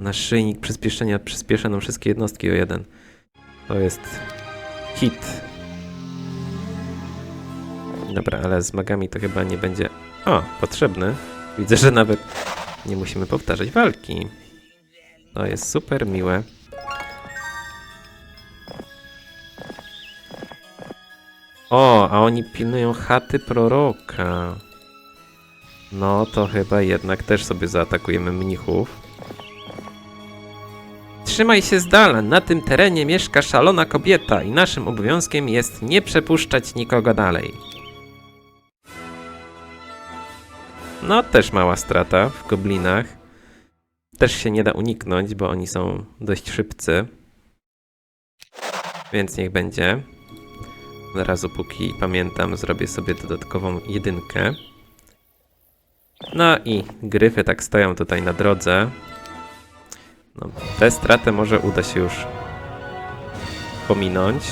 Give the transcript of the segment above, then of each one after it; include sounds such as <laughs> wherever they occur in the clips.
Naszyjnik przyspieszenia przyspiesza nam wszystkie jednostki o jeden. To jest hit. Dobra, ale z magami to chyba nie będzie... O, potrzebny. Widzę, że nawet nie musimy powtarzać walki. To jest super miłe. O, a oni pilnują chaty proroka. No to chyba jednak też sobie zaatakujemy mnichów. Trzymaj się z dala, na tym terenie mieszka szalona kobieta i naszym obowiązkiem jest nie przepuszczać nikogo dalej. No, też mała strata w goblinach. Też się nie da uniknąć, bo oni są dość szybcy. Więc niech będzie. Od razu, póki pamiętam, zrobię sobie dodatkową jedynkę. No i gryfy tak stoją tutaj na drodze. No, tę stratę może uda się już pominąć.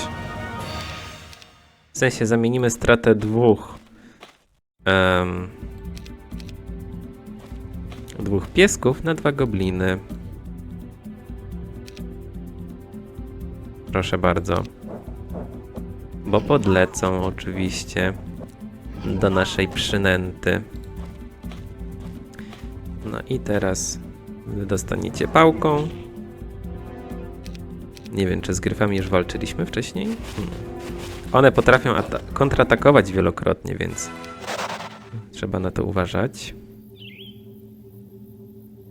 W sensie zamienimy stratę dwóch em, dwóch piesków na dwa gobliny. Proszę bardzo. Bo podlecą oczywiście do naszej przynęty. No i teraz dostaniecie pałką. Nie wiem, czy z gryfami już walczyliśmy wcześniej? Hmm. One potrafią ata- kontratakować wielokrotnie, więc trzeba na to uważać.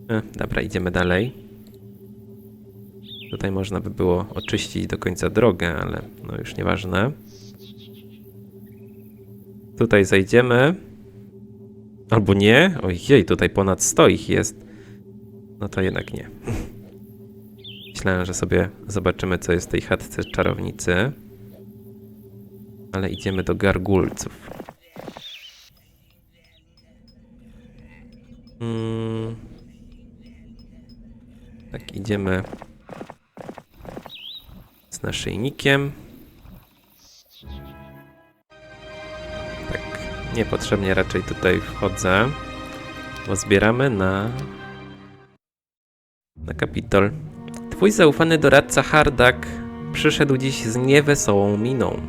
E, dobra, idziemy dalej. Tutaj można by było oczyścić do końca drogę, ale no już nieważne. Tutaj zajdziemy. Albo nie? Ojej, tutaj ponad 100 ich jest. No to jednak nie. Myślałem, że sobie zobaczymy, co jest w tej chatce czarownicy. Ale idziemy do gargulców. Mm. Tak, idziemy z naszyjnikiem. Tak, niepotrzebnie raczej tutaj wchodzę, bo zbieramy na na kapitol. Twój zaufany doradca Hardak przyszedł dziś z niewesołą miną.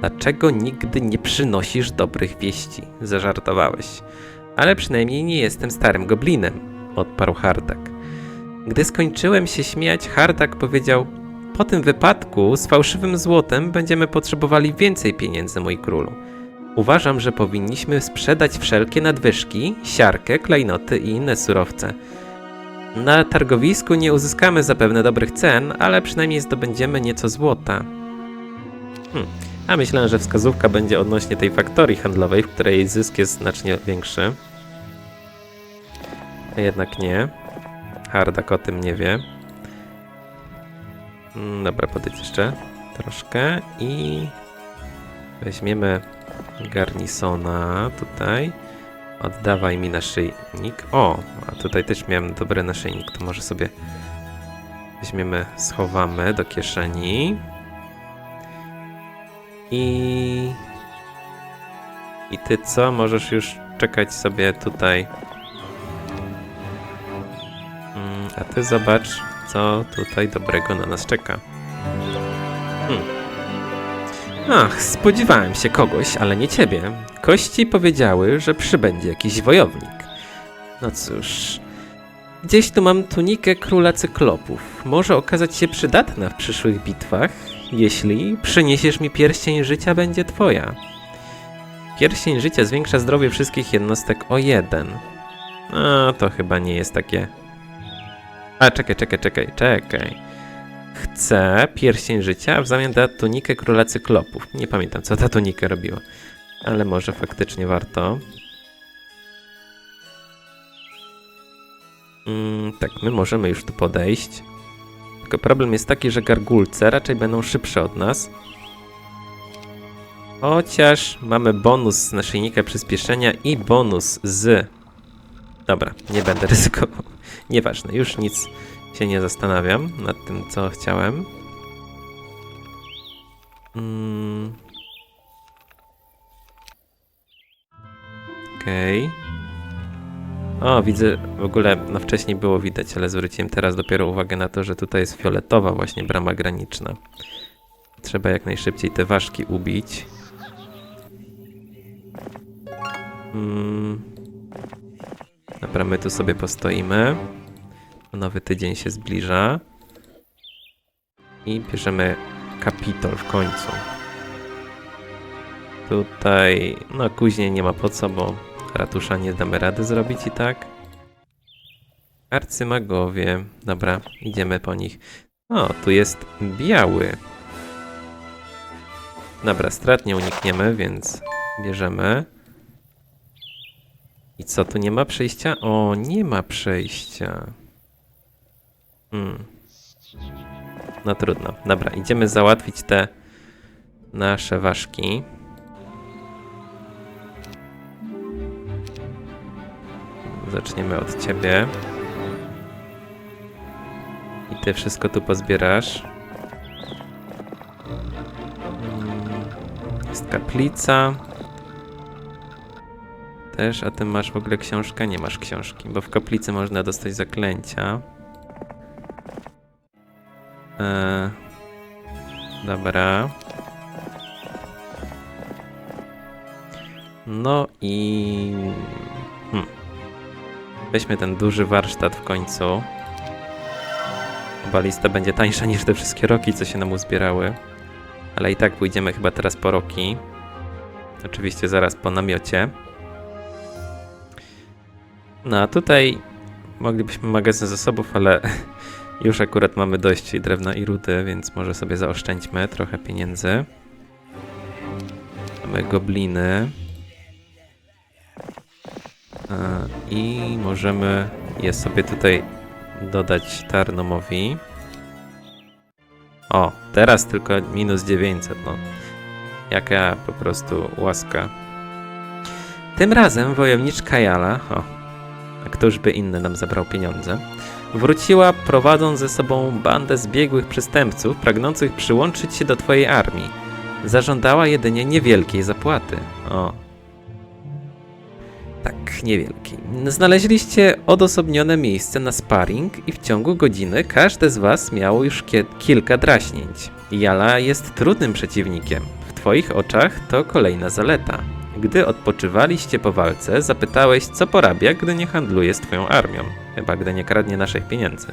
Dlaczego nigdy nie przynosisz dobrych wieści? Zażartowałeś. Ale przynajmniej nie jestem starym goblinem, odparł Hardak. Gdy skończyłem się śmiać, Hardak powiedział: Po tym wypadku z fałszywym złotem będziemy potrzebowali więcej pieniędzy, mój królu. Uważam, że powinniśmy sprzedać wszelkie nadwyżki, siarkę, klejnoty i inne surowce. Na targowisku nie uzyskamy zapewne dobrych cen, ale przynajmniej zdobędziemy nieco złota. Hmm. A myślę, że wskazówka będzie odnośnie tej faktorii handlowej, w której zysk jest znacznie większy. A jednak nie. Hardak o tym nie wie. Mm, Dobra, podejdź jeszcze troszkę i weźmiemy garnisona tutaj. Oddawaj mi naszyjnik. O, a tutaj też miałem dobry naszyjnik, to może sobie weźmiemy, schowamy do kieszeni. I... I ty co? Możesz już czekać sobie tutaj. Mm, A ty zobacz, co tutaj dobrego na nas czeka. Hmm. Ach, spodziewałem się kogoś, ale nie ciebie. Kości powiedziały, że przybędzie jakiś wojownik. No cóż. Gdzieś tu mam tunikę króla cyklopów. Może okazać się przydatna w przyszłych bitwach. Jeśli przyniesiesz mi pierścień życia, będzie twoja. Pierścień życia zwiększa zdrowie wszystkich jednostek o jeden. A to chyba nie jest takie. A czekaj, czekaj, czekaj, czekaj. Chcę pierścień życia, w zamian da tunikę króla cyklopów. Nie pamiętam, co ta tunika robiła. Ale może faktycznie warto. Mm, tak, my możemy już tu podejść. Tylko problem jest taki, że gargulce raczej będą szybsze od nas. Chociaż mamy bonus z naszyjnika przyspieszenia i bonus z... Dobra, nie będę <laughs> ryzykował. Nieważne, już nic się nie zastanawiam nad tym, co chciałem. Mm. Okej. O, widzę, w ogóle, no wcześniej było widać, ale zwróciłem teraz dopiero uwagę na to, że tutaj jest fioletowa właśnie brama graniczna. Trzeba jak najszybciej te ważki ubić. Mm. Dobra, my tu sobie postoimy. Nowy tydzień się zbliża. I bierzemy kapitol w końcu. Tutaj, no później nie ma po co, bo ratusza nie damy rady zrobić i tak. Arcymagowie. Dobra, idziemy po nich. O, tu jest biały. Dobra, strat nie unikniemy, więc bierzemy. I co, tu nie ma przejścia? O, nie ma przejścia. Hmm. No trudno. Dobra, idziemy załatwić te nasze ważki. Zaczniemy od ciebie. I ty wszystko tu pozbierasz. Mm, Jest kaplica. Też, a ty masz w ogóle książkę? Nie masz książki, bo w kaplicy można dostać zaklęcia. Eee, dobra. No i... Weźmy ten duży warsztat w końcu. Balista będzie tańsza niż te wszystkie roki, co się nam uzbierały. Ale i tak pójdziemy chyba teraz po roki. Oczywiście zaraz po namiocie. No a tutaj moglibyśmy magazyn zasobów, ale <laughs> już akurat mamy dość drewna i rudy, więc może sobie zaoszczędźmy trochę pieniędzy. Mamy gobliny. E, I możemy je sobie tutaj dodać Tarnomowi. O, teraz tylko minus 900, no. Jaka po prostu łaska. Tym razem wojowniczka Jala, o, a któż by inny nam zabrał pieniądze, wróciła prowadząc ze sobą bandę zbiegłych przestępców pragnących przyłączyć się do twojej armii. Zażądała jedynie niewielkiej zapłaty. O. Tak, niewielkiej. Znaleźliście odosobnione miejsce na sparring i w ciągu godziny każde z was miało już kilka draśnięć. Jala jest trudnym przeciwnikiem. W twoich oczach to kolejna zaleta. Gdy odpoczywaliście po walce, zapytałeś, co porabia, gdy nie handluje z twoją armią. Chyba gdy nie kradnie naszych pieniędzy.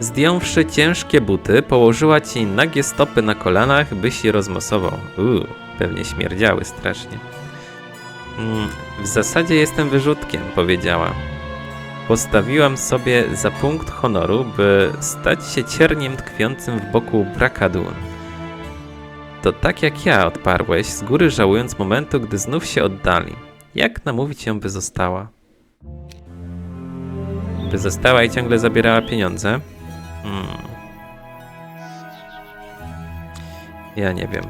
Zdjąwszy ciężkie buty, położyła ci nagie stopy na kolanach, byś je rozmosował. Uuu, pewnie śmierdziały strasznie. Mm, w zasadzie jestem wyrzutkiem, powiedziała. Postawiłam sobie za punkt honoru, by stać się cierniem tkwiącym w boku Brakadun. To tak jak ja odparłeś, z góry żałując momentu, gdy znów się oddali. Jak namówić ją, by została? By została i ciągle zabierała pieniądze? Hmm. Ja nie wiem.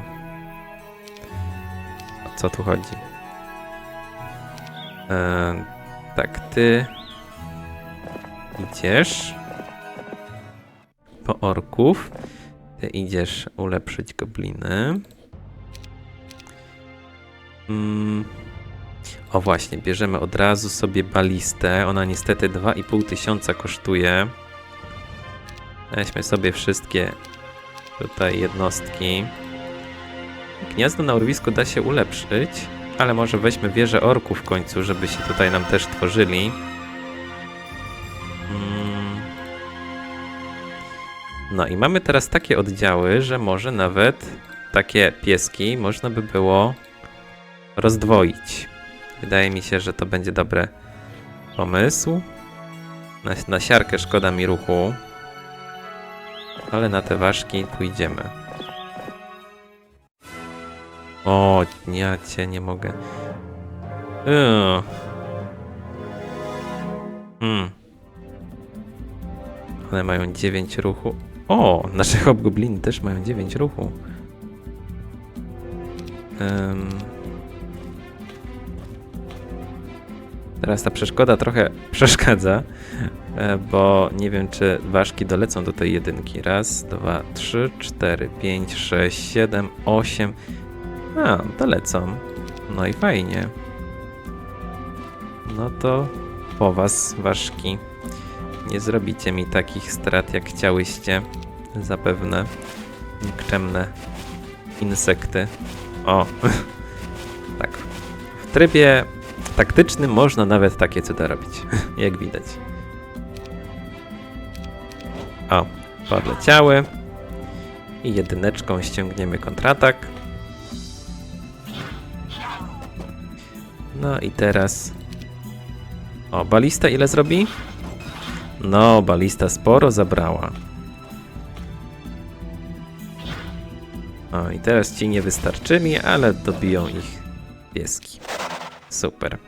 O co tu chodzi? Eee, tak, ty idziesz po orków. Ty idziesz ulepszyć gobliny. Mm. O właśnie, bierzemy od razu sobie balistę. Ona niestety 2,5 tysiąca kosztuje. Weźmy sobie wszystkie tutaj jednostki. Gniazdo na urwisku da się ulepszyć, ale może weźmy wieżę orków w końcu, żeby się tutaj nam też tworzyli. Mm. No i mamy teraz takie oddziały, że może nawet takie pieski można by było rozdwoić. Wydaje mi się, że to będzie dobry pomysł. Na, na siarkę szkoda mi ruchu. Ale na te ważki pójdziemy. O, ja cię nie mogę. Hmm. One mają 9 ruchu. O, nasze hobgobliny też mają 9 ruchu. Teraz ta przeszkoda trochę <laughs> przeszkadza, e, bo nie wiem, czy ważki dolecą do tej jedynki. Raz, dwa, trzy, cztery, pięć, sześć, siedem, osiem. A, dolecą. No i fajnie. no to po was, ważki. Nie zrobicie mi takich strat, jak chciałyście. Zapewne. Nikczemne insekty. O, <laughs> tak. W trybie taktycznym można nawet takie cuda robić, <laughs> jak widać. O, podleciały. I jedyneczką ściągniemy kontratak. No i teraz... O, balista ile zrobi? No, balista sporo zabrała. O, i teraz ci nie wystarczyli, ale dobiją ich pieski. Super.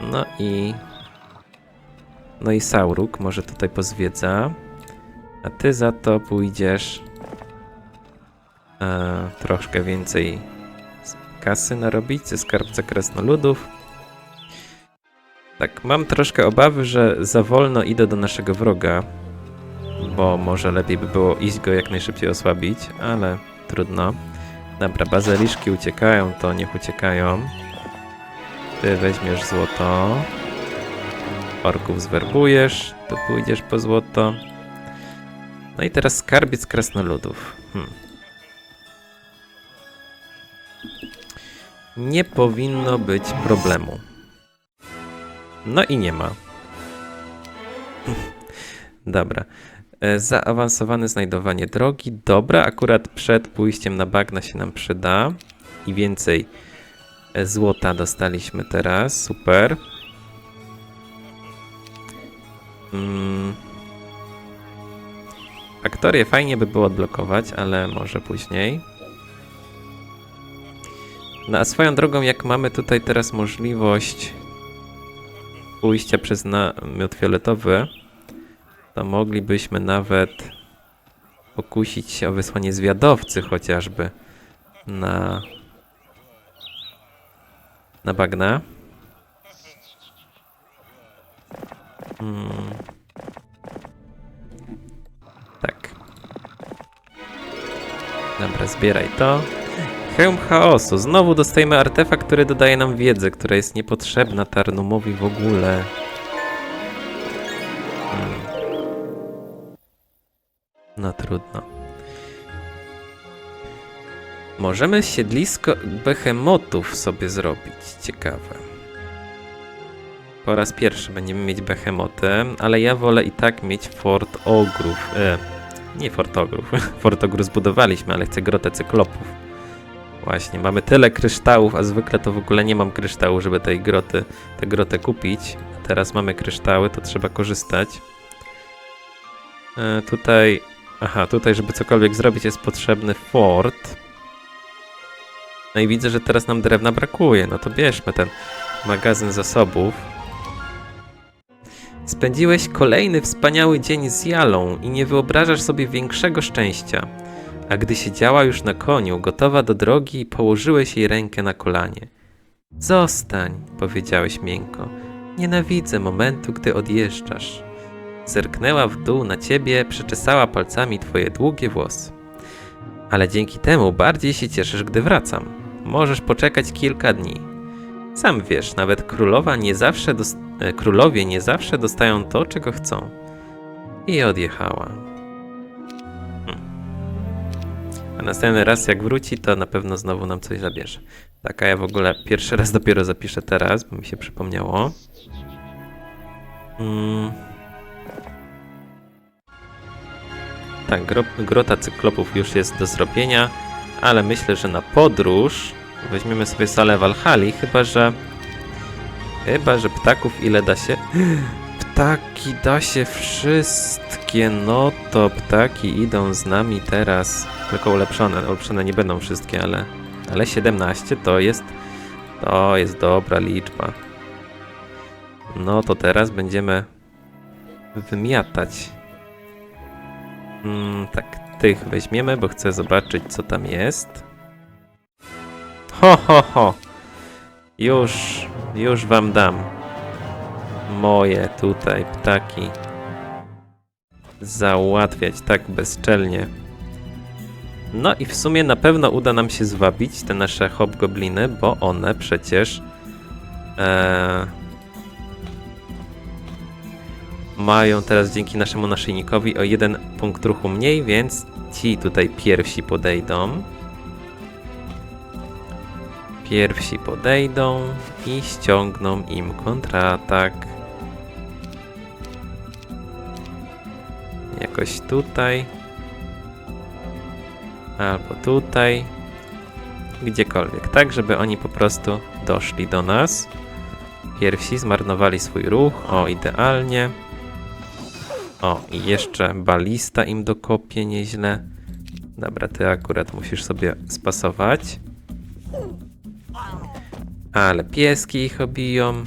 No i... No i Sauruk może tutaj pozwiedza. A ty za to pójdziesz... E, troszkę więcej kasy narobić ze skarbca krasnoludów. Tak, mam troszkę obawy, że za wolno idę do naszego wroga, bo może lepiej by było iść go jak najszybciej osłabić, ale trudno. Dobra, bazyliszki uciekają, to niech uciekają. Ty weźmiesz złoto. Orków zwerbujesz, to pójdziesz po złoto. No i teraz skarbiec krasnoludów. Hmm. Nie powinno być problemu. No i nie ma. <laughs> Dobra. E, Zaawansowane znajdowanie drogi. Dobra, akurat przed pójściem na bagna się nam przyda. I więcej e, złota dostaliśmy teraz. Super. Mm. Fajnie by było odblokować, ale może później. No a swoją drogą, jak mamy tutaj teraz możliwość pójścia przez namiot fioletowy, to moglibyśmy nawet pokusić się o wysłanie zwiadowcy chociażby na na bagna. Hmm. Tak. Dobra, zbieraj to. Hełm chaosu. Znowu dostajemy artefakt, który dodaje nam wiedzę, która jest niepotrzebna Tarnumowi w ogóle. Hmm. No trudno. Możemy siedlisko behemotów sobie zrobić. Ciekawe. Po raz pierwszy będziemy mieć behemoty, ale ja wolę i tak mieć Fort Ogrów. E, nie Fort Ogrów. <laughs> Fort Ogrów zbudowaliśmy, ale chcę grotę cyklopów. Właśnie, mamy tyle kryształów, a zwykle to w ogóle nie mam kryształu, żeby tej groty, tę grotę kupić. Teraz mamy kryształy, to trzeba korzystać. E, tutaj, aha, tutaj, żeby cokolwiek zrobić, jest potrzebny fort. No i widzę, że teraz nam drewna brakuje. No to bierzmy ten magazyn zasobów. Spędziłeś kolejny wspaniały dzień z Jalą i nie wyobrażasz sobie większego szczęścia. A gdy siedziała już na koniu, gotowa do drogi, położyłeś jej rękę na kolanie. Zostań, powiedziałeś miękko. Nienawidzę momentu, gdy odjeżdżasz. Zerknęła w dół na ciebie, przeczesała palcami twoje długie włosy. Ale dzięki temu bardziej się cieszysz, gdy wracam. Możesz poczekać kilka dni. Sam wiesz, nawet królowa nie zawsze e, królowie nie zawsze dostają to, czego chcą. I odjechała. Następny raz jak wróci, to na pewno znowu nam coś zabierze. Tak, a ja w ogóle pierwszy raz dopiero zapiszę teraz, bo mi się przypomniało. Mm. Tak, gro grota cyklopów już jest do zrobienia, ale myślę, że na podróż weźmiemy sobie salę Walhali, chyba że... Chyba, że ptaków ile da się... Ptaki da się wszystkie, no to ptaki idą z nami teraz. Tylko ulepszone, ulepszone nie będą wszystkie, ale... Ale 17 to jest... To jest dobra liczba. No to teraz będziemy wymiatać. Mm, tak, tych weźmiemy, bo chcę zobaczyć, co tam jest. Ho, ho, ho. Już, już wam dam. Moje tutaj ptaki. Załatwiać tak bezczelnie. No i w sumie na pewno uda nam się zwabić te nasze hobgobliny, bo one przecież Eee, mają teraz dzięki naszemu naszyjnikowi o jeden punkt ruchu mniej, więc ci tutaj pierwsi podejdą. Pierwsi podejdą i ściągną im kontratak. Jakoś tutaj. Albo tutaj. Gdziekolwiek. Tak, żeby oni po prostu doszli do nas. Pierwsi zmarnowali swój ruch. O, idealnie. O, i jeszcze balista im dokopie nieźle. Dobra, ty akurat musisz sobie spasować. Ale pieski ich obiją.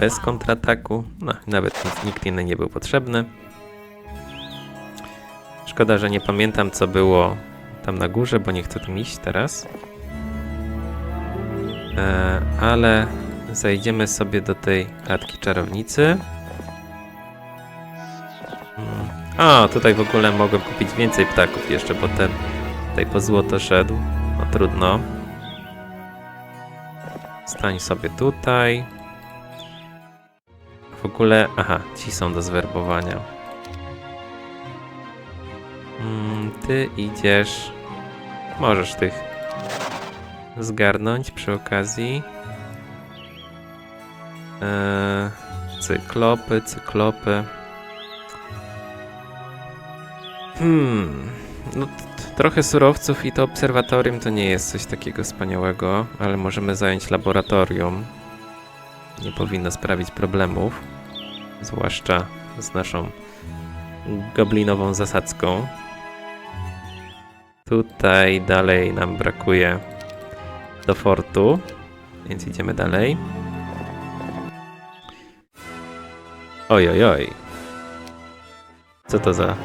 Bez kontrataku. No, nawet nikt inny nie był potrzebny. Szkoda, że nie pamiętam, co było tam na górze, bo nie chcę tam iść teraz. E, ale zajdziemy sobie do tej chatki czarownicy. Mm. A, tutaj w ogóle mogłem kupić więcej ptaków jeszcze, bo ten tutaj po złoto szedł. No trudno. Stań sobie tutaj. W ogóle, aha, ci są do zwerbowania. Mm, ty idziesz. Możesz tych zgarnąć przy okazji. Eee, cyklopy, cyklopy. Hmm. No, trochę surowców i to obserwatorium to nie jest coś takiego wspaniałego, ale możemy zająć laboratorium. Nie powinno sprawić problemów. Zwłaszcza z naszą goblinową zasadzką. Tutaj dalej nam brakuje do fortu, więc idziemy dalej. Oj, oj, oj. Co to za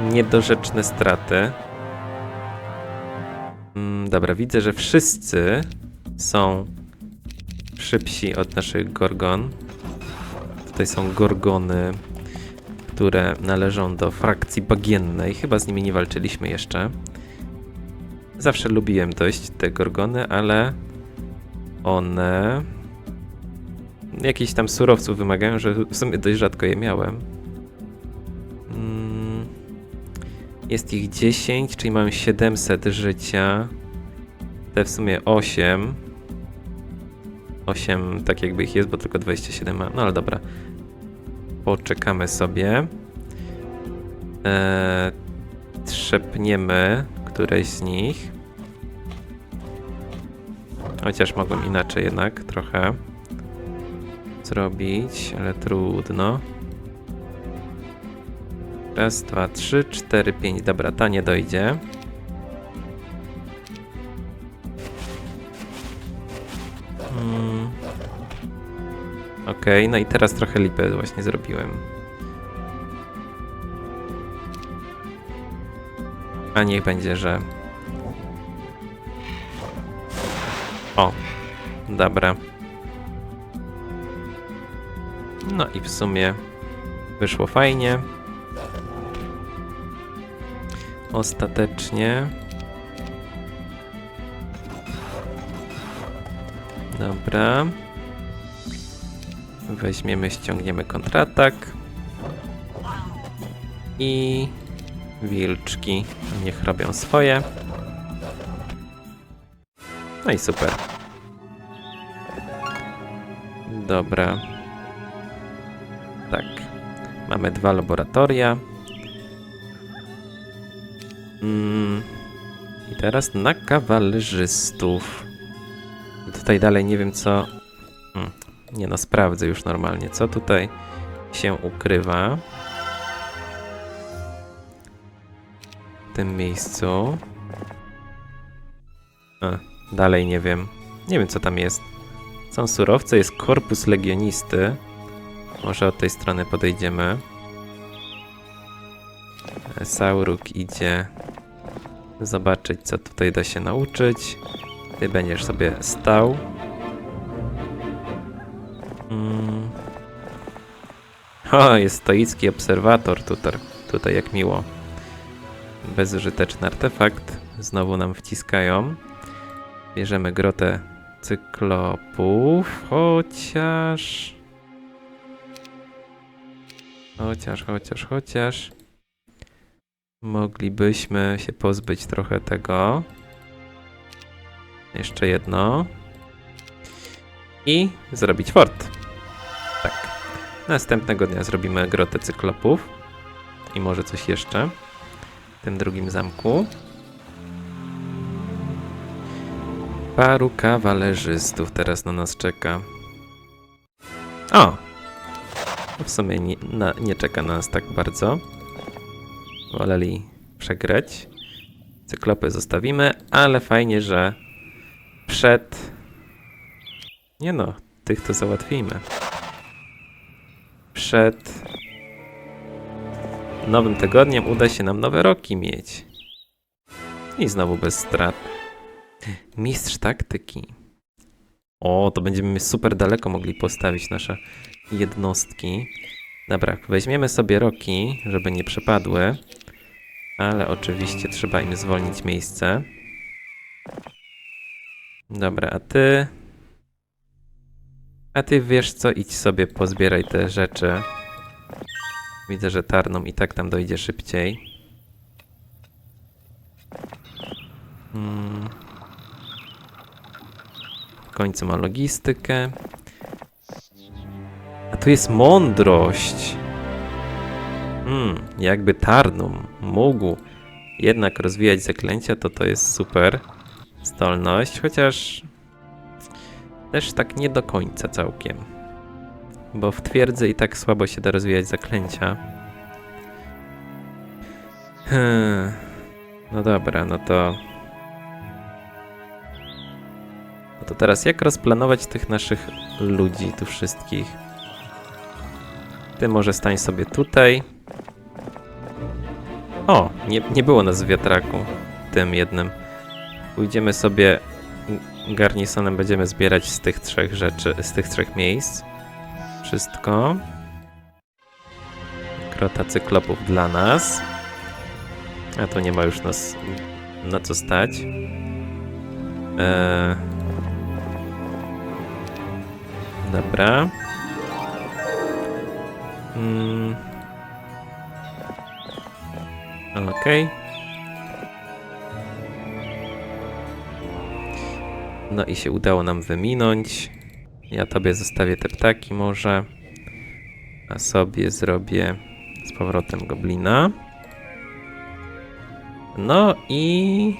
niedorzeczne straty? Mm, dobra, widzę, że wszyscy są szybsi od naszych gorgon. Tutaj są gorgony, które należą do frakcji bagiennej. Chyba z nimi nie walczyliśmy jeszcze. Zawsze lubiłem dość te gorgony, ale one jakichś tam surowców wymagają, że w sumie dość rzadko je miałem. Mm, Jest ich 10, czyli mam 700 życia. Te w sumie 8. 8 tak jakby ich jest, bo tylko 27 ma. No ale dobra. Poczekamy sobie. Eee, trzepniemy któreś z nich. Chociaż mogłem inaczej jednak trochę zrobić, ale trudno. Raz, dwa, trzy, cztery, pięć. Dobra, ta nie dojdzie. Okej, no i teraz trochę lipę właśnie zrobiłem. A niech będzie, że... O, dobra. No i w sumie wyszło fajnie. Ostatecznie. Dobra. Weźmiemy, ściągniemy kontratak. I wilczki niech robią swoje. No i super. Dobra. Tak. Mamy dwa laboratoria. Mm. I teraz na kawalerzystów. Tutaj dalej nie wiem co. Mm. Nie no, sprawdzę już normalnie, co tutaj się ukrywa. W tym miejscu. A, dalej nie wiem. Nie wiem, co tam jest. Są surowce, jest korpus legionisty. Może od tej strony podejdziemy. Sauruk idzie zobaczyć, co tutaj da się nauczyć. Ty będziesz sobie stał. O, jest stoicki obserwator tutaj, tutaj jak miło. Bezużyteczny artefakt. Znowu nam wciskają. Bierzemy grotę cyklopów, chociaż... Chociaż, chociaż, chociaż... Moglibyśmy się pozbyć trochę tego. Jeszcze jedno. I zrobić fort. Następnego dnia zrobimy grotę cyklopów. I może coś jeszcze. W tym drugim zamku. Paru kawalerzystów teraz na nas czeka. O! W sumie nie, na, nie czeka na nas tak bardzo. Woleli przegrać. Cyklopy zostawimy, ale fajnie, że przed... Nie no, tych to załatwimy. Przed nowym tygodniem uda się nam nowe roki mieć. I znowu bez strat. Mistrz taktyki. O, to będziemy super daleko mogli postawić nasze jednostki. Dobra, weźmiemy sobie roki, żeby nie przepadły. Ale oczywiście trzeba im zwolnić miejsce. Dobra, a ty... A ty wiesz co, idź sobie pozbieraj te rzeczy. Widzę, że Tarnom i tak tam dojdzie szybciej. Hmm. W końcu ma logistykę. A tu jest mądrość. Hmm, jakby Tarnum mógł jednak rozwijać zaklęcia, to to jest super zdolność, chociaż też tak nie do końca całkiem. Bo w twierdzy i tak słabo się da rozwijać zaklęcia. Hmm. No dobra, no to... No to teraz jak rozplanować tych naszych ludzi, tu wszystkich? Ty może stań sobie tutaj. O, nie, nie było nas w wiatraku, tym jednym. Pójdziemy sobie garnisonem, będziemy zbierać z tych trzech rzeczy, z tych trzech miejsc. Wszystko. Krota cyklopów dla nas. A to nie ma już nas na co stać. Eee... Dobra. Mm. Okej. No i się udało nam wyminąć. Ja tobie zostawię te ptaki może. A sobie zrobię z powrotem goblina. No i...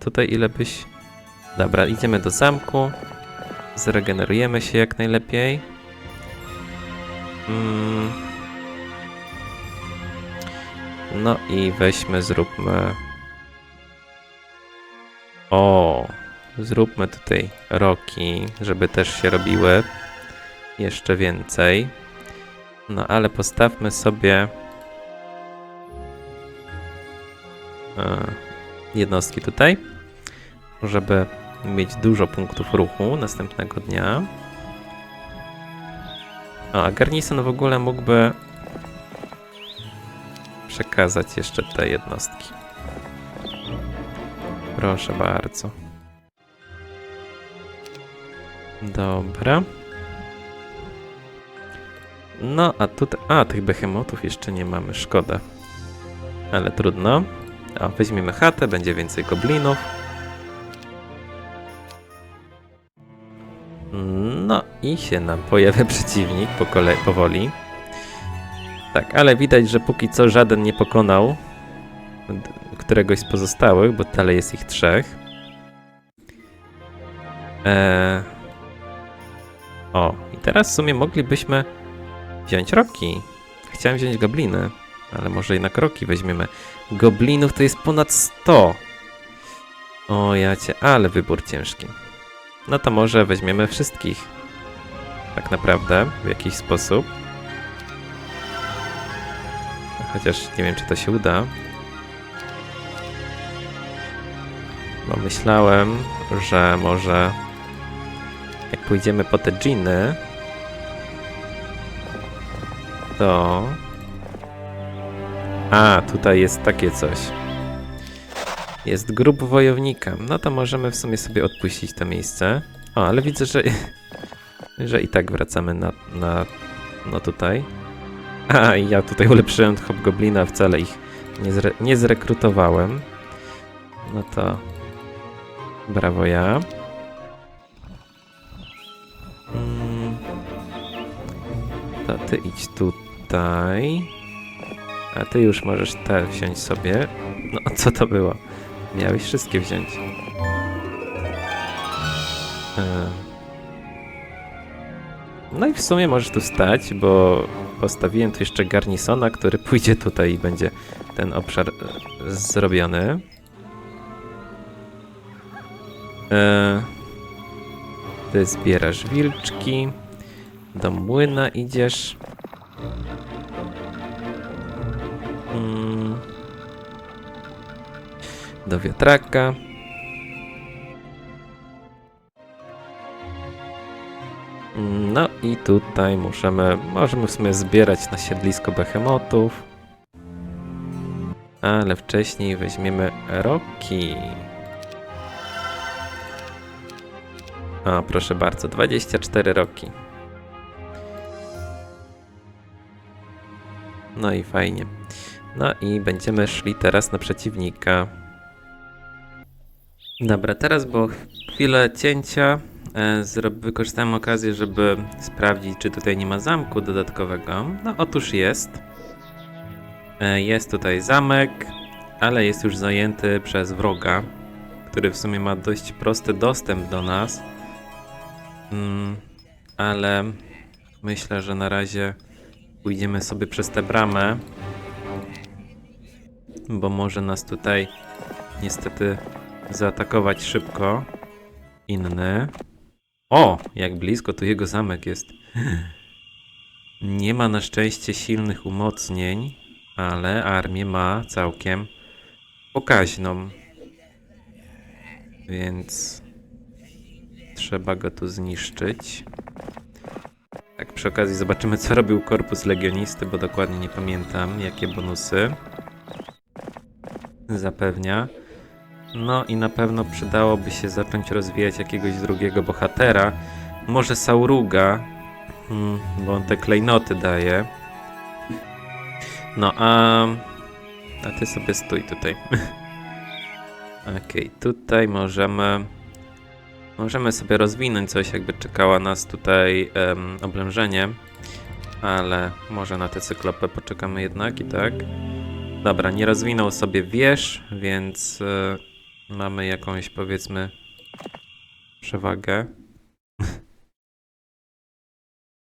Tutaj ile byś... Dobra, idziemy do zamku. Zregenerujemy się jak najlepiej. Mm. No i weźmy, zróbmy. O, zróbmy tutaj roki, żeby też się robiły jeszcze więcej. No ale postawmy sobie e, jednostki tutaj, żeby mieć dużo punktów ruchu następnego dnia. A Garnison w ogóle mógłby przekazać jeszcze te jednostki. Proszę bardzo. Dobra. No, a tutaj... A, tych behemotów jeszcze nie mamy, szkoda. Ale trudno. O, weźmiemy chatę, będzie więcej goblinów. No i się nam pojawia <laughs> przeciwnik po kolei, powoli. Tak, ale widać, że póki co żaden nie pokonał któregoś z pozostałych, bo dalej jest ich trzech. Eee... O, i teraz w sumie moglibyśmy wziąć roki. Chciałem wziąć gobliny, ale może jednak roki weźmiemy. Goblinów to jest ponad 100. O jacie, ale wybór ciężki. No to może weźmiemy wszystkich. Tak naprawdę, w jakiś sposób. Chociaż nie wiem, czy to się uda. Myślałem, że może jak pójdziemy po te dżiny, to... A, tutaj jest takie coś. Jest grób wojownika. No to możemy w sumie sobie odpuścić to miejsce. O, ale widzę, że, <laughs> że i tak wracamy na, na no tutaj. A, ja tutaj ulepszyłem hobgoblina, wcale ich nie, zre, nie zrekrutowałem. No to brawo ja. Mm, to ty idź tutaj. A ty już możesz te wziąć sobie. No, co to było? Miałeś wszystkie wziąć. E. No i w sumie możesz tu stać, bo postawiłem tu jeszcze garnisona, który pójdzie tutaj i będzie ten obszar e, zrobiony. E, ty zbierasz wilczki. Do młyna idziesz. Mm. Do wiatraka. No i tutaj możemy, możemy w sumie zbierać na siedlisko behemotów. Ale wcześniej weźmiemy Roki. O, proszę bardzo, 24 roki. No i fajnie. No i będziemy szli teraz na przeciwnika. Dobra, teraz było chwilę cięcia. E, wykorzystałem okazję, żeby sprawdzić, czy tutaj nie ma zamku dodatkowego. No otóż jest. E, Jest tutaj zamek, ale jest już zajęty przez wroga, który w sumie ma dość prosty dostęp do nas. Mm, ale myślę, że na razie pójdziemy sobie przez tę bramę, bo może nas tutaj niestety zaatakować szybko. Inny. O, jak blisko tu jego zamek jest. <laughs> Nie ma na szczęście silnych umocnień, ale armię ma całkiem pokaźną. Więc trzeba go tu zniszczyć. Tak, przy okazji zobaczymy, co robił korpus legionisty, bo dokładnie nie pamiętam, jakie bonusy zapewnia. No i na pewno przydałoby się zacząć rozwijać jakiegoś drugiego bohatera. Może Sauruga, mm, bo on te klejnoty daje. No a... A ty sobie stój tutaj. <laughs> Okej, tutaj możemy... Możemy sobie rozwinąć coś, jakby czekała nas tutaj em, oblężenie. Ale może na te cyklopy poczekamy jednak i tak. Dobra, nie rozwinął sobie wież, więc e, mamy jakąś powiedzmy przewagę. <laughs>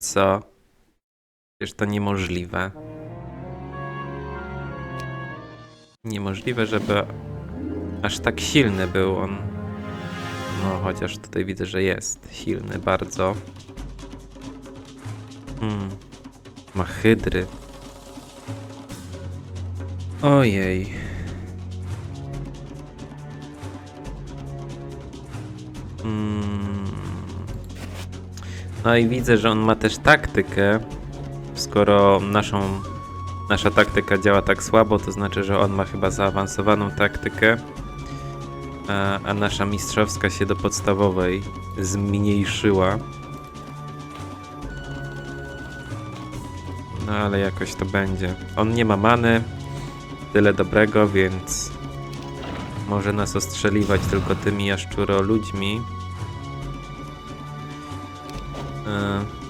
Co? Przecież to niemożliwe. Niemożliwe, żeby aż tak silny był on. No, chociaż tutaj widzę, że jest silny bardzo. Hmm. Ma hydry. Ojej. Mm. No i widzę, że on ma też taktykę. Skoro naszą, nasza taktyka działa tak słabo, to znaczy, że on ma chyba zaawansowaną taktykę, a, a nasza mistrzowska się do podstawowej zmniejszyła. No ale jakoś to będzie. On nie ma many, tyle dobrego, więc może nas ostrzeliwać tylko tymi jaszczuro ludźmi. E,